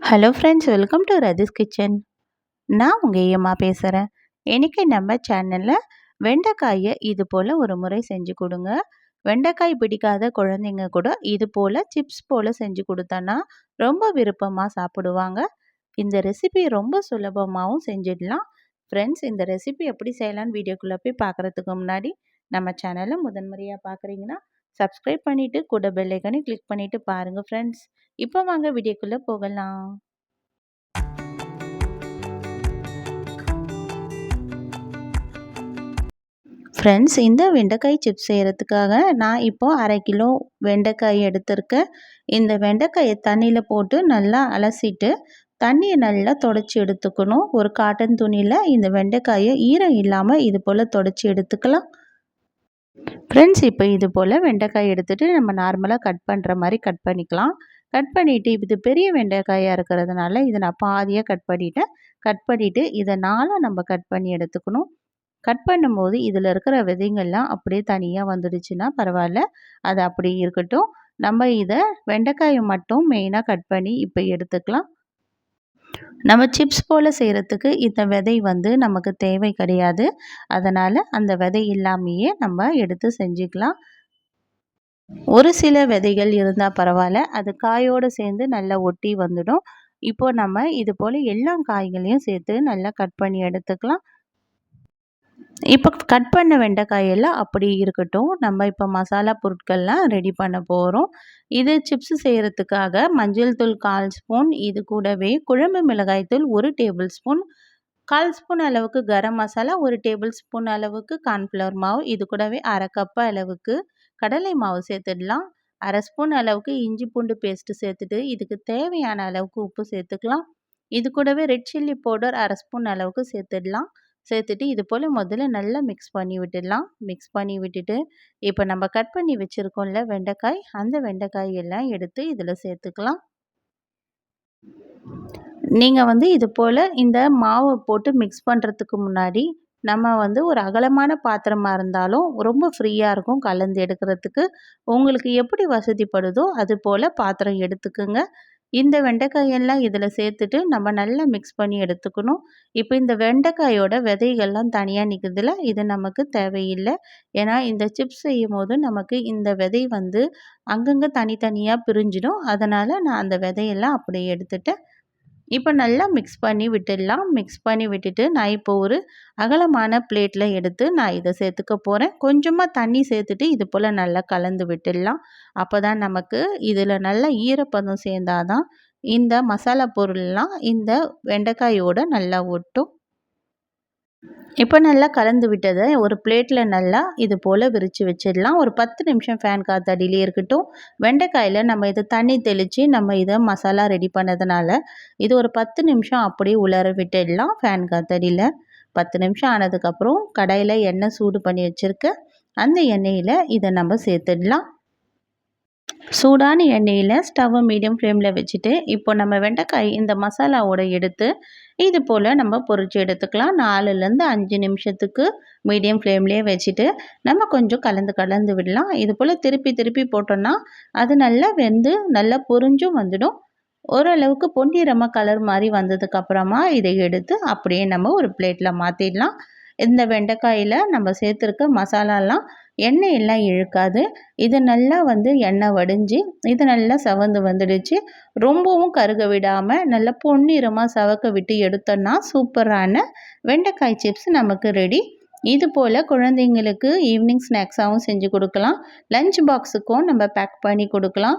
Hello friends welcome to Rathi's kitchen நான் உங்கள் ஏம்மா பேசுகிறேன் இன்றைக்கி நம்ம சேனலில் வெண்டைக்காயை இது போல் ஒரு முறை செஞ்சு கொடுங்க. வெண்டைக்காய் பிடிக்காத குழந்தைங்க கூட இது போல் சிப்ஸ் போல் செஞ்சு கொடுத்தோன்னா ரொம்ப விருப்பமாக சாப்பிடுவாங்க. இந்த ரெசிபி ரொம்ப சுலபமாகவும் செஞ்சிடலாம். ஃப்ரெண்ட்ஸ் இந்த ரெசிபி எப்படி செய்யலான்னு வீடியோக்குள்ளே போய் பார்க்குறதுக்கு முன்னாடி நம்ம சேனலை முதன்முறையாக பார்க்குறீங்கன்னா சப்ஸ்கிரைப் பண்ணிவிட்டு கூட பெல்லைக்கனே கிளிக் பண்ணிவிட்டு பாருங்கள் ஃப்ரெண்ட்ஸ் இப்போ வாங்க வீடியோக்குள்ளே போகலாம். ஃப்ரெண்ட்ஸ் இந்த வெண்டைக்காய் சிப்ஸ் செய்கிறதுக்காக நான் இப்போது அரை கிலோ வெண்டைக்காய் எடுத்திருக்கேன். இந்த வெண்டைக்காயை தண்ணியில் போட்டு நல்லா அலசிட்டு தண்ணியை நல்லா தொடச்சி எடுத்துக்கணும். ஒரு காட்டன் துணியில் இந்த வெண்டைக்காயை ஈரம் இல்லாமல் இது போல் தொடச்சி எடுத்துக்கலாம். ஃப்ரெண்ட்ஸ் இப்போ இது போல் வெண்டைக்காய் எடுத்துகிட்டு நம்ம நார்மலாக கட் பண்ணுற மாதிரி கட் பண்ணிக்கலாம். கட் பண்ணிவிட்டு இது பெரிய வெண்டைக்காயாக இருக்கிறதுனால இதை நான் பாதியாக கட் பண்ணிவிட்டேன் கட் பண்ணிவிட்டு இதை நாளாக நம்ம கட் பண்ணி எடுத்துக்கணும். கட் பண்ணும்போது இதில் இருக்கிற விதைங்கள்லாம் அப்படியே தனியாக வந்துடுச்சுன்னா பரவாயில்ல. அது அப்படி இருக்கட்டும். நம்ம இதை வெண்டைக்காயை மட்டும் மெயினாக கட் பண்ணி இப்போ எடுத்துக்கலாம். நம்ம சிப்ஸ் போல் செய்கிறதுக்கு இந்த விதை வந்து நமக்கு தேவை கிடையாது. அதனால் அந்த விதை இல்லாமையே நம்ம எடுத்து செஞ்சுக்கலாம். ஒரு சில விதைகள் இருந்தால் பரவாயில்ல. அது காயோடு சேர்ந்து நல்லா ஒட்டி வந்துடும். இப்போது நம்ம இது போல் எல்லா காய்களையும் சேர்த்து நல்லா கட் பண்ணி எடுத்துக்கலாம். இப்போ கட் பண்ண வெண்டைக்காயெல்லாம் அப்படி இருக்கட்டும். நம்ம இப்போ மசாலா பொருட்கள்லாம் ரெடி பண்ண போகிறோம் இது சிப்ஸ் செய்கிறதுக்காக மஞ்சள் தூள் கால் ஸ்பூன் இது கூடவே குழம்பு மிளகாய் தூள் ஒரு டேபிள் ஸ்பூன் கால் ஸ்பூன் அளவுக்கு கரம் மசாலா ஒரு டேபிள் ஸ்பூன் அளவுக்கு கார்ன்ஃப்ளவர் மாவு இது கூடவே அரை கப்பு அளவுக்கு கடலை மாவு சேர்த்துடலாம். அரை ஸ்பூன் அளவுக்கு இஞ்சி பூண்டு பேஸ்ட்டு சேர்த்துட்டு இதுக்கு தேவையான அளவுக்கு உப்பு சேர்த்துக்கலாம். இது கூடவே ரெட் சில்லி பவுடர் அரை ஸ்பூன் அளவுக்கு சேர்த்துடலாம். சேர்த்துட்டு இது போல் முதல்ல நல்லா மிக்ஸ் பண்ணி விட்டுடலாம். மிக்ஸ் பண்ணி விட்டுட்டு இப்போ நம்ம கட் பண்ணி வச்சுருக்கோம்ல வெண்டைக்காய் அந்த வெண்டைக்காய் எல்லாம் எடுத்து இதில் சேர்த்துக்கலாம். நீங்கள் வந்து இது போல் இந்த மாவை போட்டு மிக்ஸ் பண்ணுறதுக்கு முன்னாடி நம்ம வந்து ஒரு அகலமான பாத்திரமாக இருந்தாலும் ரொம்ப ஃப்ரீயாக இருக்கும் கலந்து எடுக்கிறதுக்கு. உங்களுக்கு எப்படி வசதிப்படுதோ அது போல் பாத்திரம் எடுத்துக்குங்க. இந்த வெண்டைக்காயெல்லாம் இதில் சேர்த்துட்டு நம்ம நல்லா மிக்ஸ் பண்ணி எடுத்துக்கணும். இப்போ இந்த வெண்டைக்காயோட விதைகள்லாம் தனியாக நிற்குதுல இது நமக்கு தேவையில்லை. ஏன்னா இந்த சிப்ஸ் செய்யும் போது நமக்கு இந்த விதை வந்து அங்கங்கே தனித்தனியாக பிரிஞ்சிடும். அதனால் நான் அந்த விதையெல்லாம் அப்படியே எடுத்துட்டேன். இப்போ நல்லா மிக்ஸ் பண்ணி விட்டுடலாம். மிக்ஸ் பண்ணி விட்டுட்டு நான் இப்போ ஒரு அகலமான பிளேட்டில் எடுத்து நான் இதை சேர்த்துக்க போகிறேன் கொஞ்சமாக தண்ணி சேர்த்துட்டு இது போல் நல்லா கலந்து விட்டுடலாம். அப்போ தான் நமக்கு இதில் நல்லா ஈரப்பதம் சேர்ந்தாதான் இந்த மசாலா பொருள்லாம் இந்த வெண்டைக்காயோடு நல்லா ஒட்டும். இப்போ நல்லா கலந்து விட்டதை ஒரு பிளேட்டில் நல்லா இது போல் விரித்து வச்சிடலாம். ஒரு பத்து நிமிஷம் ஃபேன் காற்றடியிலே இருக்கட்டும். வெண்டைக்காயில் நம்ம இதை தண்ணி தெளித்து நம்ம இதை மசாலா ரெடி பண்ணதுனால இது ஒரு பத்து நிமிஷம் அப்படியே உலர விட்டுடலாம் ஃபேன் காற்றடியில் பத்து நிமிஷம் ஆனதுக்கப்புறம் கடையில் எண்ணெய் சூடு பண்ணி வச்சுருக்க அந்த எண்ணெயில் இதை நம்ம சேர்த்துடலாம். சூடான எண்ணெயில் ஸ்டவ்வை மீடியம் ஃப்ளேமில் வச்சுட்டு இப்போ நம்ம வெண்டைக்காய் இந்த மசாலாவோட எடுத்து இது போல் நம்ம பொறிச்சு எடுத்துக்கலாம். நாலுலேருந்து அஞ்சு நிமிஷத்துக்கு மீடியம் ஃப்ளேம்லேயே வச்சுட்டு நம்ம கொஞ்சம் கலந்து கலந்து விடலாம். இது போல் திருப்பி திருப்பி போட்டோன்னா அது நல்லா வெந்து நல்லா பொறிஞ்சும் வந்துடும். ஓரளவுக்கு பொன்னிறமாக கலர் மாதிரி வந்ததுக்கப்புறமா இதை எடுத்து அப்படியே நம்ம ஒரு பிளேட்டில் மாற்றிடலாம் இந்த வெண்டைக்காயில் நம்ம சேர்த்துருக்க மசாலாலாம் எண்ணெய் எல்லாம் இழுக்காது. இது நல்லா வந்து எண்ணெய் வடிஞ்சு இது நல்லா சவந்து வந்துடுச்சு. ரொம்பவும் கருக விடாமல் நல்லா பொன்னிறமாக சவக்க விட்டு எடுத்தோன்னா சூப்பரான வெண்டைக்காய் சிப்ஸ் நமக்கு ரெடி இது போல் குழந்தைங்களுக்கு ஈவினிங் ஸ்நாக்ஸாகவும் செஞ்சு கொடுக்கலாம். லஞ்ச் பாக்ஸுக்கும் நம்ம பேக் பண்ணி கொடுக்கலாம்.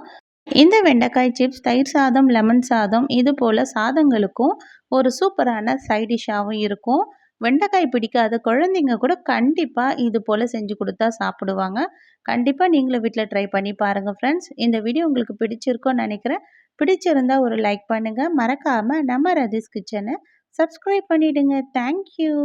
இந்த வெண்டைக்காய் சிப்ஸ் தயிர் சாதம் லெமன் சாதம் இது போல் சாதங்களுக்கும் ஒரு சூப்பரான சைடிஷ்ஷாகவும் இருக்கும். வெண்டைக்காய் பிடிக்காத குழந்தைங்க கூட கண்டிப்பாக இது போல் செஞ்சு கொடுத்தா சாப்பிடுவாங்க. கண்டிப்பாக நீங்களும் வீட்டில் ட்ரை பண்ணி பாருங்கள் ஃப்ரெண்ட்ஸ் இந்த வீடியோ உங்களுக்கு பிடிச்சிருக்கோன்னு நினைக்கிறேன். பிடிச்சிருந்தா ஒரு லைக் பண்ணுங்கள் மறக்காமல் நம்ம ரதீஸ் கிச்சனை சப்ஸ்கிரைப் பண்ணிவிடுங்க தேங்க்யூ